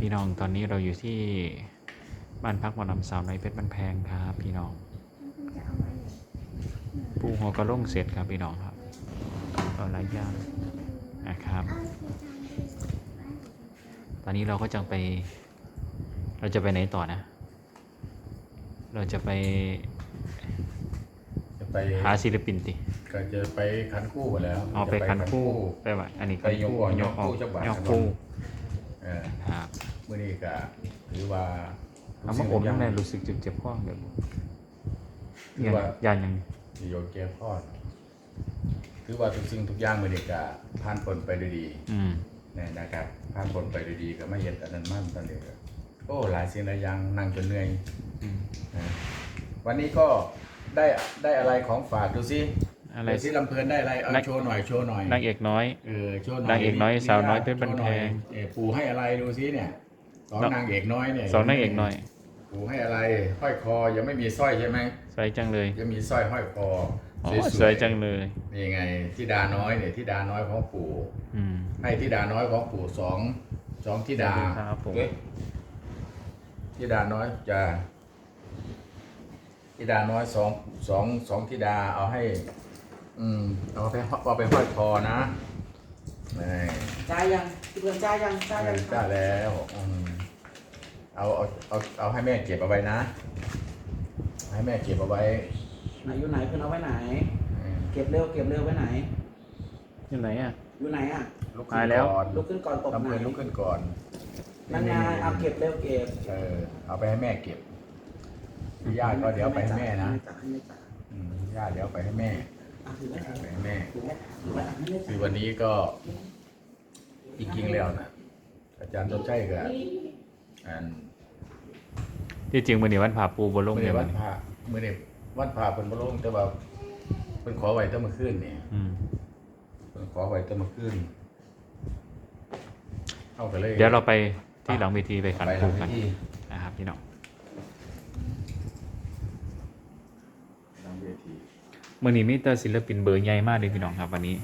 พี่น้องตอนนี้เราอยู่ที่บ้านพักหมอลำสาวในอยเพชรบ้านแพงครับพี่น้องจะเอาไว้ปูหัวกระล่งเสร็จครับพี่น้องครับก็หลายอย่างนะครับ ตอนนี้เราก็จะไป เราจะไปไหนต่อนะ เราจะไปจะไปหาศิลปินติก็จะไปคันคู่ไปแล้วเอาไปจะคันคู่ไปว่าอันนี้คันคู่ไปยยกกคู่ออกยกคู่จักบาทยกคู่เออครับ มื่อนี้ก็ถือว่าเอามาผมยังไงรู้สึกเจ็บๆข้อแบบถือยันว่ายันยังสิโยเกพอดถือว่าทุกสิ่งทุกอย่างมื่อนี้ก็ผ่านผลไปด้วยดีอืมเนี่ยนะครับผ่านผลไปด้วยดีก็ไม่เห็นอันนั้นมั่นตอนนี้ก็โอ้หลายสิ่งหลายอย่างนั่งจนเหนื่อยอืมนะวันนี้ก็ได้ได้อะไรของฝากดูสิอะไรดูสิลำเพลินได้อะไรเอานักโชว์หน่อยโชว์หน่อยนางเอกน้อยเออโชว์หน่อยนางเอกน้อยสาวน้อยเพชรบ้านแพงเออปู่ให้อะไรดูซิเนี่ย สองเนาะนางเอกน้อยเนี่ยสองนางเอกน้อยปู่ให้อะไรห้อยคอยังไม่มีสร้อยใช่ไหมสวยจังเลยยังมีสร้อยห้อยคออ๋อๆสวยจังเลยนี่ไงทิดาน้อยเนี่ยทิดาน้อยของปู่อืมให้ทิดาน้อยของปู่สองสองทิดาสวัสดีครับผมเอ้ยทิดาน้อยจะทิดาน้อยสองสองสองทิดาเอาให้ อืมเอาไปเอาไปห้อยคอนะนี่จ่ายยัง พี่เพื่อนจ่ายยังจ่ายยังได้แล้วอืมเอาเอาเอาเอาให้แม่เก็บเอาไว้นะ ให้แม่เก็บเอาไว้ไหนอยู่ไหนเพื่อนเอาไว้ไหน อืมเก็บเร็วเก็บเร็วไว้ไหน อยู่ไหนอะ อยู่ไหนอะ ลุกตาขึ้ยนแล้ว ก่อนลุกขึ้นก่อนตบลำไหนเพลินลุกขึ้นก่อนนั่นไงเอาเก็บเร็วเก็บเออเอาไปให้แม่เก็บพี่ญาติก็เดี๋ยวเอาไปให้แม่นะจ่ายให้แม่จ่ายอืมญาติเดี๋ยวเอาไปให้แม่อะถือไว้เอาไปให้แม่ถือไว้ถือไว้อะให้แม่คืจ่ายอวันนี้ก็อีก จริงแล้วนะอาจารย์ต้นใจกับอันที่จริงวันนี้วันผ่าปูบนลงเมื่อเนี่ในยวัวันดพระเมื่อในวัดพระเป็นพระโลงแต่ว่าเป็นขอไว้ตั้งเมื่อคืนนี่อืมเป็นขอไว้ตั้งเมื่อคืนเอาไปเลยเดี๋ยวเราไปที่หลังเวทีไปขันไปปูทำกัพินธีนะครับพี่น้องทำเวทีมื่อนี้มิเตอร์ศิลปินเบอร์ใหญ่มากเลยพี่น้องครับวันนี้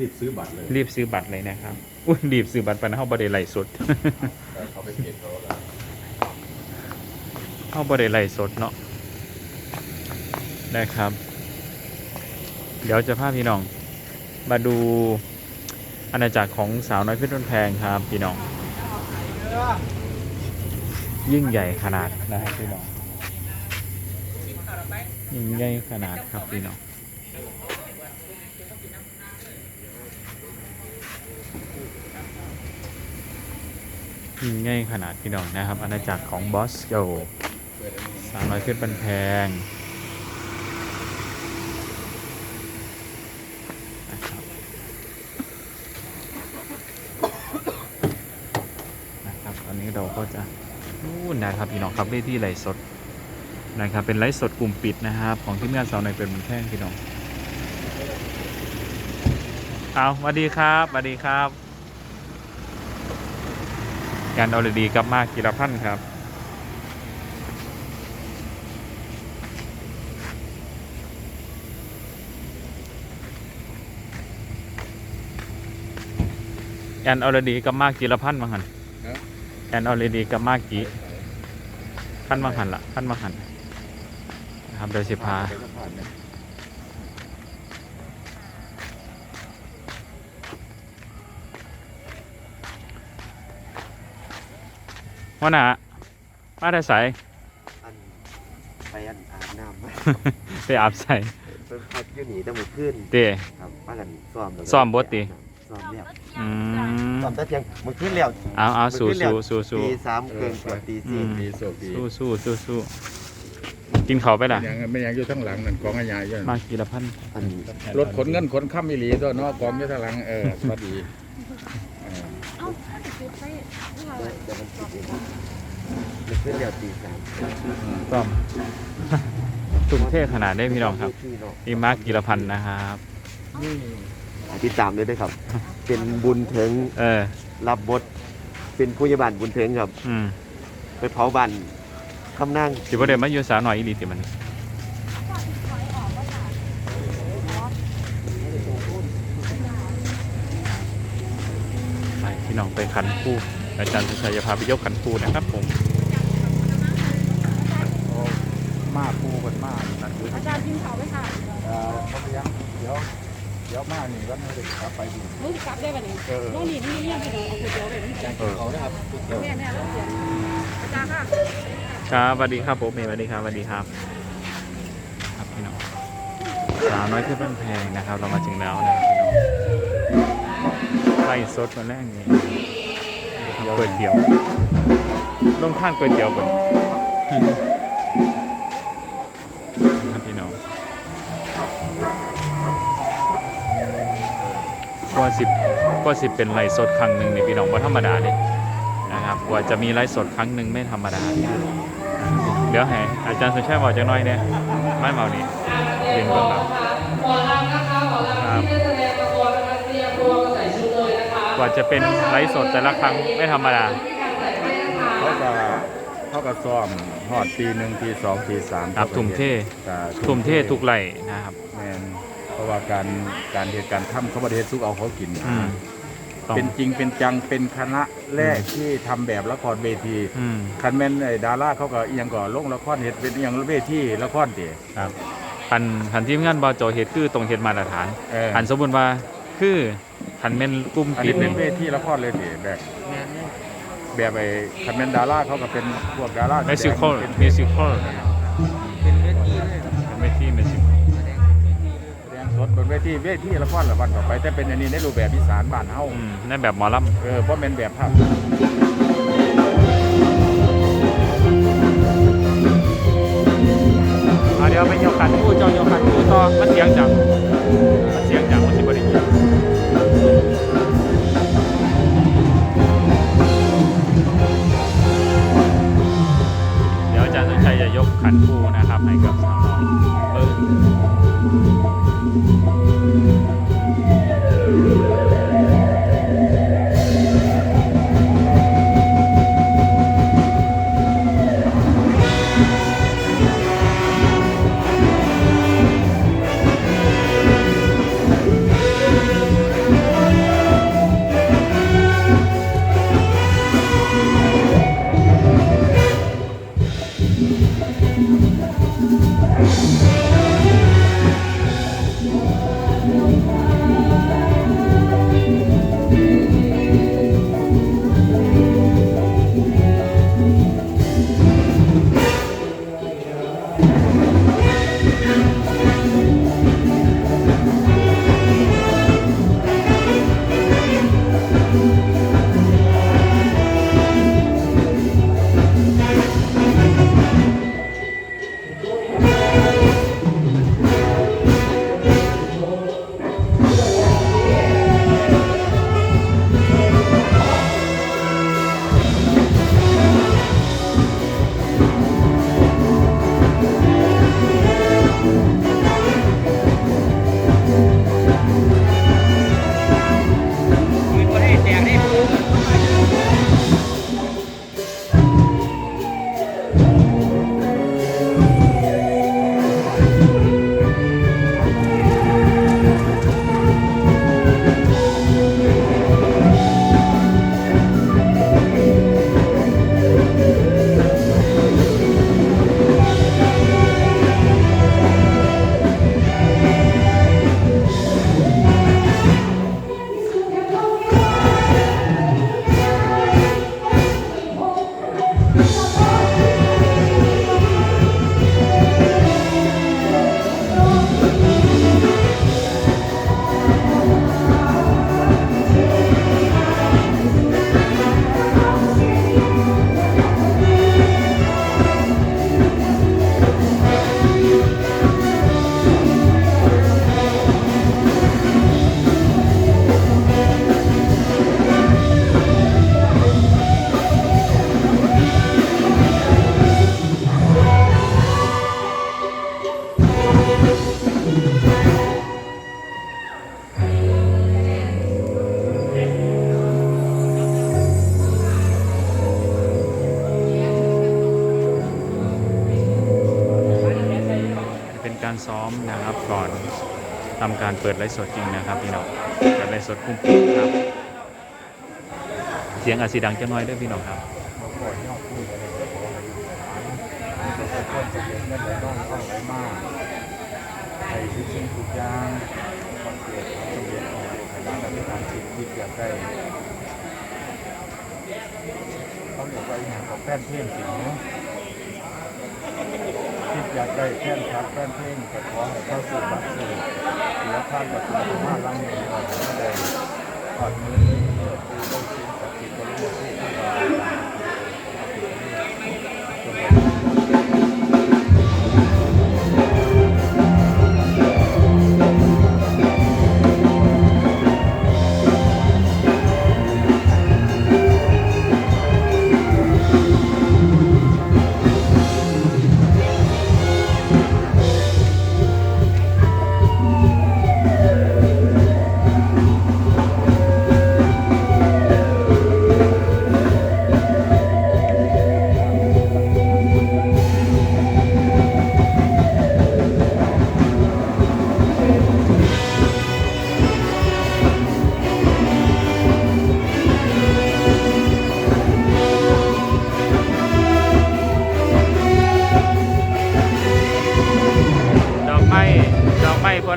รีบซื้อบัตรเลยรีบซื้อบัตรเลยนะครับอุ้ยรีบซื้อบัตรไปนะเข้าบริไลฟ์สด เขาไปเก็บเขาแล้วเข้าบริไลฟ์สดเนาะนะครับ เดี๋ยวจะพาพี่น้อง มาดูอาณาจักรของสาวน้อยเพชรบ้นแพงครับพี่น้อง ยิ่งใหญ่ขนาดนะครับพี่น้องยิ่งใหญ่ขนาดครับพี่น้อง งใหญ่ขนาดพี่น้องนะครับ อาณาจักรของบอสโจเปิดอันนี้สามร้อยเพชรบันแพงนะครับตอนนี้เราก็จะนู่นนะครับพี่น้องครับเวทีไลฟ์สดนะครับ เป็นไลฟ์สดกลุ่มปิดนะครับ ของที่เมงานสาวในอยเป็นบันแพงพี่น้องเอาสวัสดีครับสวัสดีครับ งานออลดีกลับมากีรพันธ์ครับแอนออลดีกับมากกีละพันมาหันนะแอนออลดีกับมากกีพันมาหันละพันมาหันนะครับเดี๋ยวสิพา ไปสะพานเนี่ยว่าหนามาได้ใส อันไปอันอาบน้ำไปอาบใส่เพิ่นพักอยู่นี่แต่มื้อคืนเตะ ครับพากันซ้อมแล้วก็ซ้อมบ่ติ ซ้อมแล้วอืมซ้อมแต่เพียงมื้อคืนแล้วเอาเอาสู้มื้อคืนแล้วสู้สู้สู้ ตีสามเกินกว่าตีอืสี่มดีโชคดีสู้สู้สู้สู้กินเขาวไปล่ะยังไม่ยังอยู่ทั้งหลังนั่นกองอาญาอยู่นั่นมากกีละพันอันรถขนเงินขนข้ามมิลีตัวเนาะกองอยู่ทั้งหลังเออสวัสดีเออเอ้าถ้า จะจุดไปเมื่อไหร่เดี๋ยวมันติดเองมื้อคืนแล้วตีสามต้อม ตุ่มเท่ขนาดได้พี่น้องครับพี่น้องนี่มากกีละพันนะครับ ติดตามด้วยด้วยครับ เป็นบุญถึงเออ รับบท เป็นผู้ใหญ่บ้านบุญถึงครับ อืมไปเผาบ้านคำนั่งสิบ่ได้มาอยู่สาวหน่อยอีหลีติมันไปพี่ น้องไปขันคู่ อาจารย์สุชัยจะพาไปยกขันครูนะครับผมโอ้มากคู่กันมากนั่นคืออาจารย์พิมพ์เขาไว้ค่ะเอ่อเขาพยายามเดี๋ยวเดี๋ยวมานี่ก็ไม่ได้กลับไปดูมึงกลับได้ป่ะเนี่ยเออน้องนี่นี่เรียกไปเลยเอาก๋วยเตี๋ยวไปนี่เออเขาได้ครับแม่แม่แล้วเสียงอาจารย์ค่ะครับสวัสดีครับผมเมย์สวัสดีครับสวัสดีครับ ครับพี่น้องสาวน้อยเพื่อนบ้านแพงนะครับ เรามาถึงแล้วนะครับพี่น้อง ไล่สดมาแรกนี่ก๋วยเตี๋ยวลงท่านก๋วยเตี๋ยวก่อนครับพี่น้องกว่าสิบกว่าสิบเป็นไล่สดครั้งหนึ่งในพี่น้องว่าธรรมดาเลยนะครับกว่าจะมีไล่สดครั้งหนึ่งไม่ธรรมดา เดี๋ยวให้อาจารย์สุชาติบอกจังน้อยเนี่ยไม่เมานี่เรียนเบื้องหลังหมอลำนะคะห กว่าจะเป็นไลฟ์สดแต่ละครั้งไม่ธรรมดา เขาก็เขาก็ซ้อมหอดตีหนึ่งตีสองตีสามครับทุ่มเท ก็ทุ่มเททุกไหลนะครับ แมนเพราะว่าการการเหตุการณ์ทำเขาประเทศสุกเอาเขากิน อืมต้องเป็นจริงเป็นจังเป็นคณะแรกที่ทำแบบละครเวที อืมคันแมนไอ้ดาราเขาก็เอียงก่อลงละครเห็ดเป็นเอียงเวทีละครเดีครับคันคันที่งานบอโจเฮ็ดคือตรงเฮ็ดมาตรฐาน เออคันสมมุติว่า คือคันแม่นกลุ่มอันปินี้ดเป็นี่นเวทีละครเลยเดีแบบแบบไอ้คันแมนดาราเขาก็เป็นพวกดารามิวสิคอลเป็นมิวสิคอลเป็นเวทีเลยเป็นเวทีมิวสิคแสดงสดบนเวทีเวทีละครละวันต่อไปแต่เป็นอันนี้ในรูปแบบอีสานบ้านเฮาอืมนั่นแบบหมอลเออเพราะเป็นแบบภาพำอะเดี๋ยวไปยกขันคู่เจอยกขันคู่ต่อมันเสียงจังมันเสียงจังมันสิ มนะครับ ก่อนทำการเปิดไลฟ์สดจริงนะครับพี่น้องเปิดไลฟ์สดคุ้มครับ เสียงอาจสีดังจะน้อยด้วยพี่น้องครับมาขอยอดยอดคู่กคนเห็นเงินไหลน้องเข้าไหลมากในทุกสิ่งทุกอย่างกามสำเร็จของร้านและการสิ่งที่เกิดได้เขาเรียกว่าอย่างของแป้นเพียงสิงเนาะ อยากได้แค่นพักแป้นเพ่งก็ขอให้เข้าสู่บัตรเสิร์เสียท่านกับตัวมาลังเงินเราไม่ได้ขอดมือเปิดปูต้องชิ้นกับจิตบริสุทธิ์ที่เรา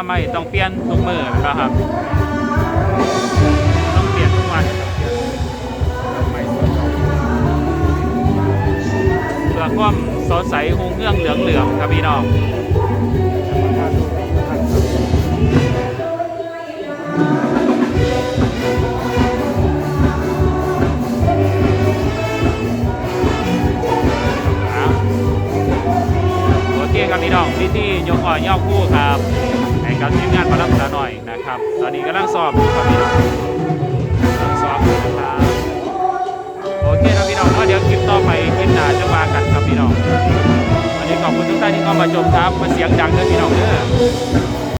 อกไม้ผลไม้ต้องเปลี่ยนทุกมือนะครับ ต้องเปลี่ยนทุกวันเพื่อความสดใสหงเรื่องเหลืองเหลืองครับพี่น้องโอเคครับพี่น้องพิธียกอ่อนย่อคู่ครับ กับทีมงานมารับสาหน่อยนะครับ ตอนนี้กำลังสอบอยู่ครับพี่น้องกำลังสอบอยู่นะครับโอเคครับพี่น้องก็เดี๋ยวคลิปต่อไปคลิปหน้าจะมากันครับพี่น้องวันนี้ขอบคุณทุกท่านที่เข้ามาชมครับมาเสียงดังเด้อพี่น้องเด้อ